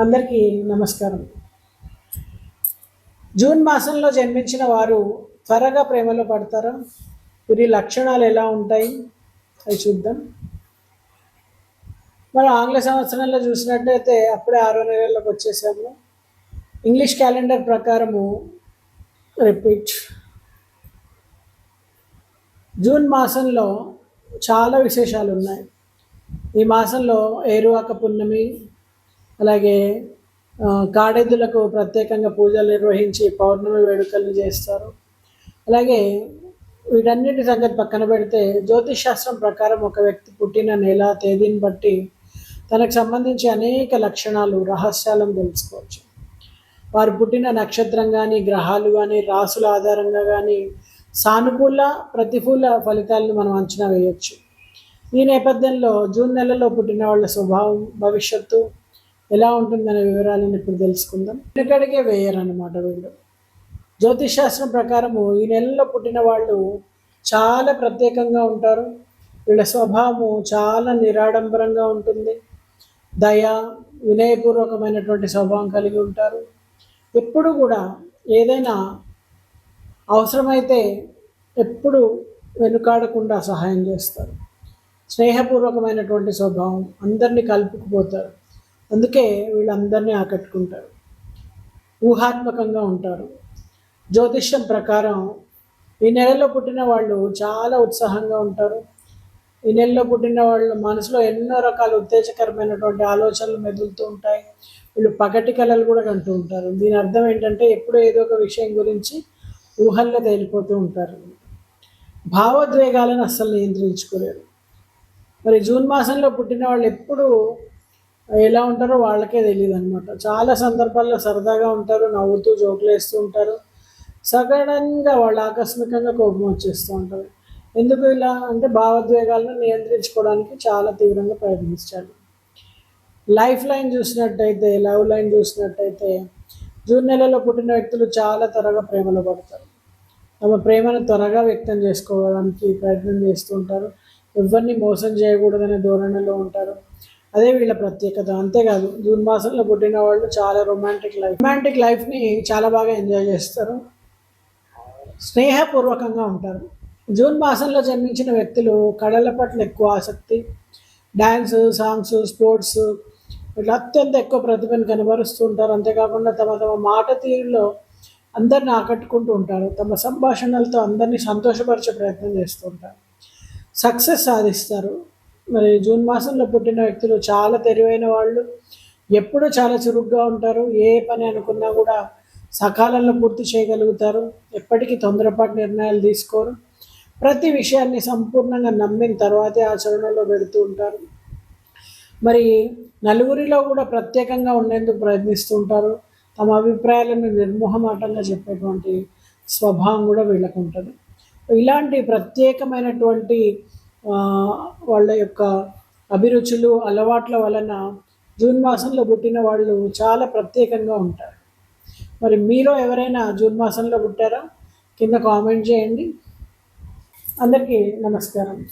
అందరికీ నమస్కారం. జూన్ మాసంలో జన్మించిన వారు త్వరగా ప్రేమలో పడతారా? వీరి లక్షణాలు ఎలా ఉంటాయి? అవి చూద్దాం. మనం ఆంగ్ల సంవత్సరంలో చూసినట్టయితే అప్పుడే ఆరో నెలలకు వచ్చేసాము. ఇంగ్లీష్ క్యాలెండర్ ప్రకారము రిపీట్. జూన్ మాసంలో చాలా విశేషాలు ఉన్నాయి. ఈ మాసంలో ఏరువాక పున్నమి అలాగే కాడెద్దులకు ప్రత్యేకంగా పూజలు నిర్వహించి పౌర్ణమి వేడుకలు చేస్తారు. అలాగే వీటన్నిటి సంగతి పక్కన పెడితే జ్యోతిష్ శాస్త్రం ప్రకారం ఒక వ్యక్తి పుట్టిన నెల తేదీని బట్టి తనకు సంబంధించి అనేక లక్షణాలు రహస్యాలను తెలుసుకోవచ్చు. వారు పుట్టిన నక్షత్రం కానీ గ్రహాలు కానీ రాసుల ఆధారంగా కానీ సానుకూల ప్రతికూల ఫలితాలను మనం అంచనా వేయవచ్చు ఈ నేపథ్యంలో జూన్ నెలలో పుట్టిన వాళ్ళ స్వభావం భవిష్యత్తు ఎలా ఉంటుందనే వివరాలను ఇప్పుడు తెలుసుకుందాం. వెనుకడిగే వేయరన్నమాట వీళ్ళు. జ్యోతిష్ శాస్త్రం ప్రకారము ఈ నెలలో పుట్టిన వాళ్ళు చాలా ప్రత్యేకంగా ఉంటారు. వీళ్ళ స్వభావము చాలా నిరాడంబరంగా ఉంటుంది. దయ వినయపూర్వకమైనటువంటి స్వభావం కలిగి ఉంటారు. ఎప్పుడు కూడా ఏదైనా అవసరమైతే ఎప్పుడు వెనుకాడకుండా సహాయం చేస్తారు. స్నేహపూర్వకమైనటువంటి స్వభావం అందరినీ కలుపుకుపోతారు. అందుకే వీళ్ళందరినీ ఆకట్టుకుంటారు. ఊహాత్మకంగా ఉంటారు. జ్యోతిష్యం ప్రకారం ఈ నెలలో పుట్టిన వాళ్ళు చాలా ఉత్సాహంగా ఉంటారు. ఈ నెలలో పుట్టిన వాళ్ళు మనసులో ఎన్నో రకాల ఉత్తేజకరమైనటువంటి ఆలోచనలు మెదులుతూ ఉంటాయి. వీళ్ళు పగటి కళలు కూడా కంటూ ఉంటారు. దీని అర్థం ఏంటంటే ఎప్పుడూ ఏదో ఒక విషయం గురించి ఊహల్లో తేలిపోతూ ఉంటారు. భావోద్వేగాలను అస్సలు నియంత్రించుకోలేరు. మరి జూన్ మాసంలో పుట్టిన వాళ్ళు ఎప్పుడూ ఎలా ఉంటారో వాళ్ళకే తెలియదు అనమాట చాలా సందర్భాల్లో సరదాగా ఉంటారు నవ్వుతూ జోకులు వేస్తూ ఉంటారు. సడన్గా వాళ్ళు ఆకస్మికంగా కోపం వచ్చేస్తూ ఉంటారు ఎందుకు ఇలా అంటే భావోద్వేగాలను నియంత్రించుకోవడానికి చాలా తీవ్రంగా ప్రయత్నించాలి లైఫ్ లైన్ చూసినట్టయితే లవ్ లైన్ చూసినట్టయితే జూన్ నెలలో పుట్టిన వ్యక్తులు చాలా త్వరగా ప్రేమలో పడతారు. తమ ప్రేమను త్వరగా వ్యక్తం చేసుకోవడానికి ప్రయత్నం చేస్తూ ఉంటారు. ఎవరిని మోసం చేయకూడదనే ధోరణిలో ఉంటారు. అదే వీళ్ళ ప్రత్యేకత. అంతేకాదు జూన్ మాసంలో పుట్టిన వాళ్ళు చాలా రొమాంటిక్ లైఫ్ రొమాంటిక్ లైఫ్ని చాలా బాగా ఎంజాయ్ చేస్తారు. స్నేహపూర్వకంగా ఉంటారు. జూన్ మాసంలో జన్మించిన వ్యక్తులు కళల పట్ల ఎక్కువ ఆసక్తి. డ్యాన్స్ సాంగ్స్ స్పోర్ట్స్ ఇట్లా అత్యంత ఎక్కువ ప్రతిభను కనబరుస్తూ ఉంటారు. అంతేకాకుండా తమ తమ మాట తీరులో అందరిని ఆకట్టుకుంటూ ఉంటారు. తమ సంభాషణలతో అందరినీ సంతోషపరిచే ప్రయత్నం చేస్తూ ఉంటారు. సక్సెస్ సాధిస్తారు. మరి జూన్ మాసంలో పుట్టిన వ్యక్తులు చాలా తెలివైన వాళ్ళు. ఎప్పుడూ చాలా చురుగ్గా ఉంటారు. ఏ పని అనుకున్నా కూడా సకాలంలో పూర్తి చేయగలుగుతారు. ఎప్పటికీ తొందరపాటు నిర్ణయాలు తీసుకోరు. ప్రతి విషయాన్ని సంపూర్ణంగా నమ్మిన తర్వాతే ఆచరణలో పెడుతూ ఉంటారు. మరి నలుగురిలో కూడా ప్రత్యేకంగా ఉండేందుకు ప్రయత్నిస్తూ ఉంటారు. తమ అభిప్రాయాలను నిర్మోహమాటంగా చెప్పేటువంటి స్వభావం కూడా వీళ్ళకు ఉంటుంది ఇలాంటి ప్రత్యేకమైనటువంటి వాళ్ళ యొక్క అభిరుచులు అలవాట్ల వలన జూన్ మాసంలో పుట్టిన వాళ్ళు చాలా ప్రత్యేకంగా ఉంటారు. మరి మీరు ఎవరైనా జూన్ మాసంలో పుట్టారా? కింద కామెంట్ చేయండి. అందరికీ నమస్కారం.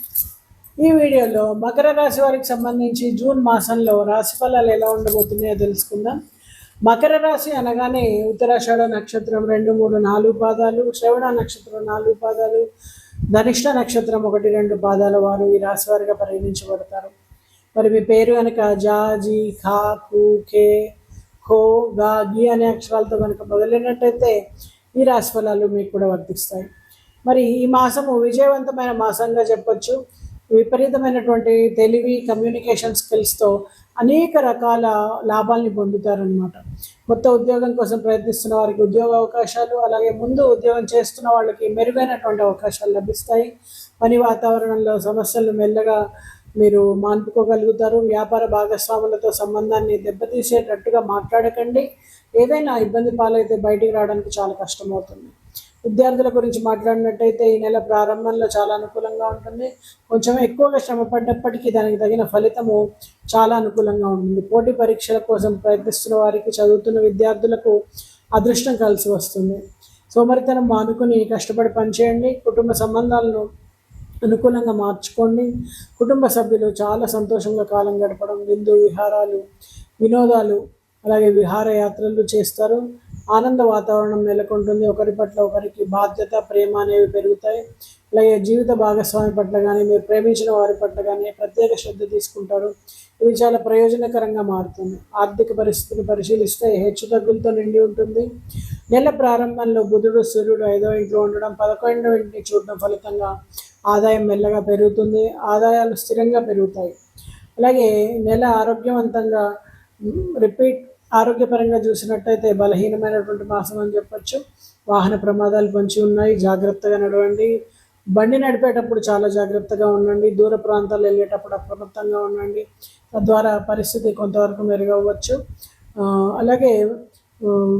ఈ వీడియోలో మకర రాశి వారికి సంబంధించి జూన్ మాసంలో రాశి ఫలాలు ఎలా ఉండబోతున్నాయో తెలుసుకుందాం. మకర రాశి అనగానే ఉత్తరాషాఢ నక్షత్రం రెండు మూడు నాలుగు పాదాలు శ్రవణ నక్షత్రం నాలుగు పాదాలు ధనిష్ట నక్షత్రం ఒకటి రెండు పాదాల వారు ఈ రాశి వారిగా పరిగణించబడతారు. మరి మీ పేరు కనుక జా జీ ఖా కు కే ఖో గా గి అనే అక్షరాలతో కనుక మొదలైనట్టయితే ఈ రాశి ఫలాలు మీకు కూడా వర్తిస్తాయి. మరి ఈ మాసము విజయవంతమైన మాసంగా చెప్పొచ్చు. విపరీతమైనటువంటి తెలివి కమ్యూనికేషన్ స్కిల్స్తో అనేక రకాల లాభాల్ని పొందుతారనమాట కొత్త ఉద్యోగం కోసం ప్రయత్నిస్తున్న వారికి ఉద్యోగ అవకాశాలు అలాగే ముందు ఉద్యోగం చేస్తున్న వాళ్ళకి మెరుగైనటువంటి అవకాశాలు లభిస్తాయి. పని వాతావరణంలో సమస్యలు మెల్లగా మీరు మాన్పుకోగలుగుతారు. వ్యాపార భాగస్వాములతో సంబంధాన్ని దెబ్బతీసేటట్టుగా మాట్లాడకండి. ఏదైనా ఇబ్బంది పాలైతే బయటికి రావడానికి చాలా కష్టమవుతుంది. విద్యార్థుల గురించి మాట్లాడినట్టయితే ఈ నెల ప్రారంభంలో చాలా అనుకూలంగా ఉంటుంది. కొంచెం ఎక్కువగా శ్రమ పడ్డప్పటికీ దానికి తగిన ఫలితము చాలా అనుకూలంగా ఉంటుంది. పోటీ పరీక్షల కోసం ప్రయత్నిస్తున్న వారికి చదువుతున్న విద్యార్థులకు అదృష్టం కలిసి వస్తుంది. సోమరితనం మానుకుని కష్టపడి పనిచేయండి. కుటుంబ సంబంధాలను అనుకూలంగా మార్చుకోండి. కుటుంబ సభ్యులు చాలా సంతోషంగా కాలం గడపడం విందు విహారాలు వినోదాలు అలాగే విహారయాత్రలు చేస్తారు. ఆనంద వాతావరణం నెలకొంటుంది. ఒకరి పట్ల ఒకరికి బాధ్యత ప్రేమ అనేవి పెరుగుతాయి. అలాగే జీవిత భాగస్వామి పట్ల కానీ మీరు ప్రేమించిన వారి పట్ల కానీ ప్రత్యేక శ్రద్ధ తీసుకుంటారు. ఇది చాలా ప్రయోజనకరంగా మారుతుంది. ఆర్థిక పరిస్థితిని పరిశీలిస్తే హెచ్చు తగ్గులతో నిండి ఉంటుంది. నెల ప్రారంభంలో బుధుడు సూర్యుడు ఐదో ఇంట్లో ఉండడం పదకొండవ ఇంటిని చూడడం ఫలితంగా ఆదాయం మెల్లగా పెరుగుతుంది. ఆదాయాలు స్థిరంగా పెరుగుతాయి. అలాగే నెల ఆరోగ్యవంతంగా రిపీట్ ఆరోగ్యపరంగా చూసినట్టయితే బలహీనమైనటువంటి మాసం అని చెప్పొచ్చు. వాహన ప్రమాదాలు పొంచి ఉన్నాయి. జాగ్రత్తగా నడవండి. బండి నడిపేటప్పుడు చాలా జాగ్రత్తగా ఉండండి. దూర ప్రాంతాలు వెళ్ళేటప్పుడు అప్రమత్తంగా ఉండండి. తద్వారా పరిస్థితి కొంతవరకు మెరుగవ్వచ్చు. అలాగే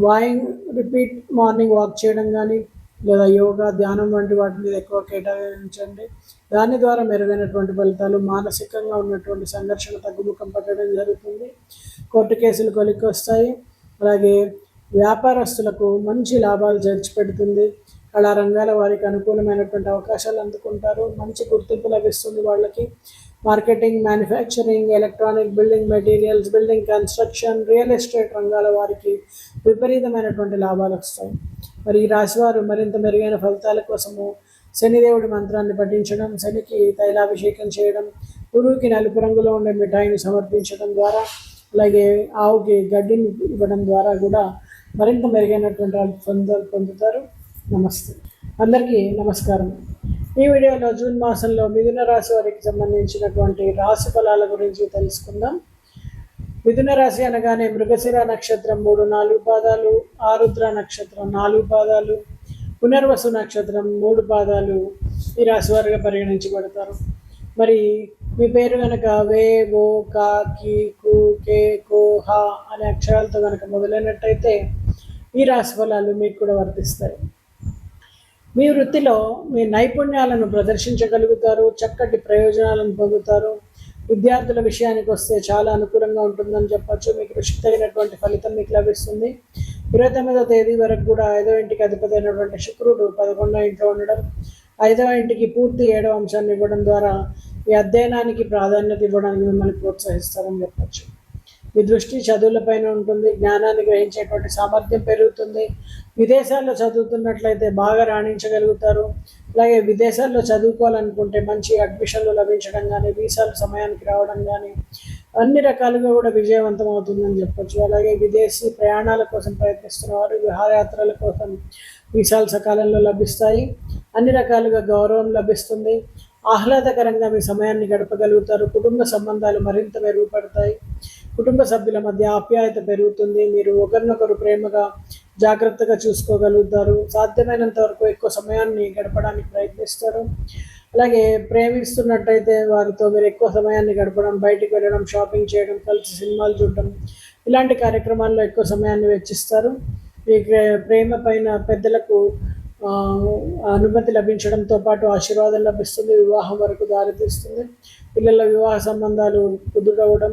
వాయింగ్ రిపీట్ మార్నింగ్ వాక్ చేయడం కానీ లేదా యోగా ధ్యానం వంటి వాటి మీద ఎక్కువ కేటాయించండి. దాని ద్వారా మెరుగైనటువంటి ఫలితాలు మానసికంగా ఉన్నటువంటి సంఘర్షణ తగ్గుముఖం పట్టడం జరుగుతుంది. కోర్టు కేసులు కొలిక్కి వస్తాయి అలాగే వ్యాపారస్తులకు మంచి లాభాలు చేర్చిపెడుతుంది. కళా రంగాల వారికి అనుకూలమైనటువంటి అవకాశాలు అందుకుంటారు. మంచి గుర్తింపు లభిస్తుంది వాళ్ళకి. Marketing manufacturing electronic building materials building construction real estate రంగాల వారికి విపరీతమైనటువంటి లాభాలు వస్తాయి. మరి ఈ రాశివారు మరింత మెరుగైన ఫలితాల కోసము శనిదేవుడి మంత్రాన్ని పఠించడం శనికి తైలాభిషేకం చేయడం గురువుకి నలుపు రంగులో ఉండే మిఠాయిని సమర్పించడం ద్వారా అలాగే ఆవుకి గడ్డిని ఇవ్వడం ద్వారా కూడా మరింత మెరుగైనటువంటి ఫలితాలు పొందుతారు. నమస్తే. అందరికీ నమస్కారం. ఈ వీడియోలో జూన్ మాసంలో మిథున రాశి వారికి సంబంధించినటువంటి రాశి ఫలాల గురించి తెలుసుకుందాం. మిథున రాశి అనగానే మృగశిర నక్షత్రం మూడు నాలుగు పాదాలు ఆరుద్ర నక్షత్రం నాలుగు పాదాలు పునర్వసు నక్షత్రం మూడు పాదాలు ఈ రాశి వారిగా పరిగణించబడతారు. మరి మీ పేరు కనుక వే ఓ కా కీ కు కే కో హా అనే అక్షరాలతో కనుక మొదలైనట్టయితే ఈ రాశి ఫలాలు మీకు కూడా వర్తిస్తాయి. మీ వృత్తిలో మీ నైపుణ్యాలను ప్రదర్శించగలుగుతారు చక్కటి ప్రయోజనాలను పొందుతారు విద్యార్థుల విషయానికి వస్తే చాలా అనుకూలంగా ఉంటుందని చెప్పొచ్చు. మీ కృషికి తగినటువంటి ఫలితం మీకు లభిస్తుంది. ఇరవై తొమ్మిదో తేదీ వరకు కూడా ఐదో ఇంటికి అధిపతి అయినటువంటి శుక్రుడు పదకొండవ ఇంట్లో ఉండడం ఐదవ ఇంటికి పూర్తి ఏడవ అంశాన్ని ఇవ్వడం ద్వారా ఈ అధ్యయనానికి ప్రాధాన్యత ఇవ్వడానికి మిమ్మల్ని ప్రోత్సహిస్తారని చెప్పచ్చు. మీ దృష్టి చదువులపైన ఉంటుంది. జ్ఞానాన్ని గ్రహించేటువంటి సామర్థ్యం పెరుగుతుంది. విదేశాల్లో చదువుతున్నట్లయితే బాగా రాణించగలుగుతారు. అలాగే విదేశాల్లో చదువుకోవాలనుకుంటే మంచి అడ్మిషన్లు లభించడం కానీ వీసాలు సమయానికి రావడం కానీ అన్ని రకాలుగా కూడా విజయవంతం అవుతుందని చెప్పొచ్చు. అలాగే విదేశీ ప్రయాణాల కోసం ప్రయత్నిస్తున్న వారు విహారయాత్రల కోసం వీసాలు సకాలంలో లభిస్తాయి. అన్ని రకాలుగా గౌరవం లభిస్తుంది. ఆహ్లాదకరంగా మీ సమయాన్ని గడపగలుగుతారు. కుటుంబ సంబంధాలు మరింత మెరుగుపడతాయి. కుటుంబ సభ్యుల మధ్య ఆప్యాయత పెరుగుతుంది. మీరు ఒకరినొకరు ప్రేమగా జాగ్రత్తగా చూసుకోగలుగుతారు. సాధ్యమైనంత వరకు ఎక్కువ సమయాన్ని గడపడానికి ప్రయత్నిస్తారు. అలాగే ప్రేమిస్తున్నట్టయితే వారితో మీరు ఎక్కువ సమయాన్ని గడపడం బయటికి వెళ్ళడం షాపింగ్ చేయడం కలిసి సినిమాలు చూడడం ఇలాంటి కార్యక్రమాల్లో ఎక్కువ సమయాన్ని వెచ్చిస్తారు. ఈ ప్రేమ పైన పెద్దలకు అనుమతి లభించడంతో పాటు ఆశీర్వాదం లభిస్తుంది వివాహం వరకు దారితీస్తుంది. పిల్లల వివాహ సంబంధాలు కుదురవడం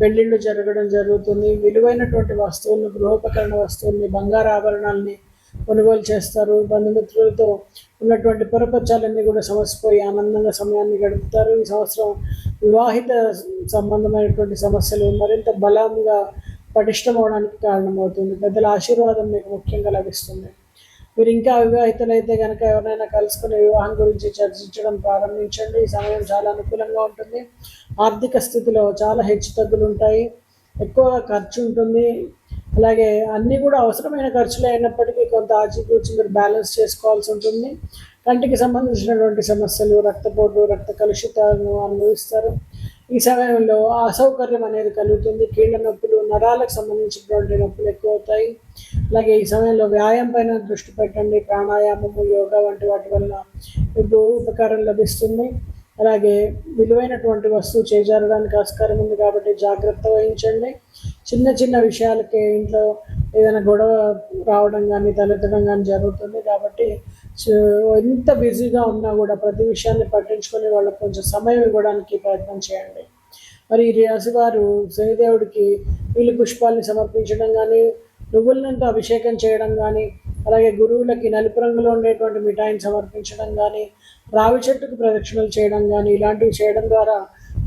పెళ్ళిళ్ళు జరగడం జరుగుతుంది. విలువైనటువంటి వస్తువులను గృహోపకరణ వస్తువుల్ని బంగారు ఆభరణాలని కొనుగోలు చేస్తారు. బంధుమిత్రులతో ఉన్నటువంటి పొరపచ్చాలన్నీ కూడా సమసిపోయి ఆనందంగా సమయాన్ని గడుపుతారు. ఈ సంవత్సరం వివాహిత సంబంధమైనటువంటి సమస్యలు మరింత బలంగా పటిష్టమవడానికి కారణమవుతుంది. పెద్దల ఆశీర్వాదం మీకు ముఖ్యంగా లభిస్తుంది. మీరు ఇంకా అవివాహితులైతే కనుక ఎవరైనా కలుసుకుని వివాహం గురించి చర్చించడం ప్రారంభించండి. ఈ సమయం చాలా అనుకూలంగా ఉంటుంది. ఆర్థిక స్థితిలో చాలా హెచ్చు తగ్గులు ఉంటాయి. ఎక్కువ ఖర్చు ఉంటుంది. అలాగే అన్నీ కూడా అవసరమైన ఖర్చులు అయినప్పటికీ కొంత ఆచితూచి మీరు బ్యాలెన్స్ చేసుకోవాల్సి ఉంటుంది. కంటికి సంబంధించినటువంటి సమస్యలు రక్తపోటు రక్త కలుషితాలను అనుభవిస్తారు. ఈ సమయంలో అసౌకర్యం అనేది కలుగుతుంది. కీళ్ళ నొప్పులు నరాలకు సంబంధించినటువంటి నొప్పులు ఎక్కువ అవుతాయి అలాగే ఈ సమయంలో వ్యాయామం పైన దృష్టి పెట్టండి. ప్రాణాయామము యోగా వంటి వాటి వల్ల మీకు ఉపకారం లభిస్తుంది. అలాగే విలువైనటువంటి వస్తువు చేజారడానికి ఆస్కారం ఉంది కాబట్టి జాగ్రత్త వహించండి. చిన్న చిన్న విషయాలకే ఇంట్లో ఏదైనా గొడవ రావడం కానీ తలెత్తడం కానీ జరుగుతుంది కాబట్టి ఎంత బిజీగా ఉన్నా కూడా ప్రతి విషయాన్ని పట్టించుకొని వాళ్ళకి కొంచెం సమయం ఇవ్వడానికి ప్రయత్నం చేయండి. మరి ఈ రాశి వారు శనిదేవుడికి వీళ్ళు పుష్పాలని సమర్పించడం కానీ నువ్వులనంతో అభిషేకం చేయడం కానీ అలాగే గురువులకి నలుపు రంగులో ఉండేటువంటి మిఠాయిని సమర్పించడం కానీ రావి చెట్టుకు ప్రదక్షిణలు చేయడం కానీ ఇలాంటివి చేయడం ద్వారా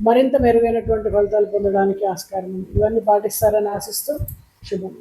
మరింత మెరుగైనటువంటి ఫలితాలు పొందడానికి ఆస్కారం ఉంది. ఇవన్నీ పాటిస్తారని ఆశిస్తూ శుభం.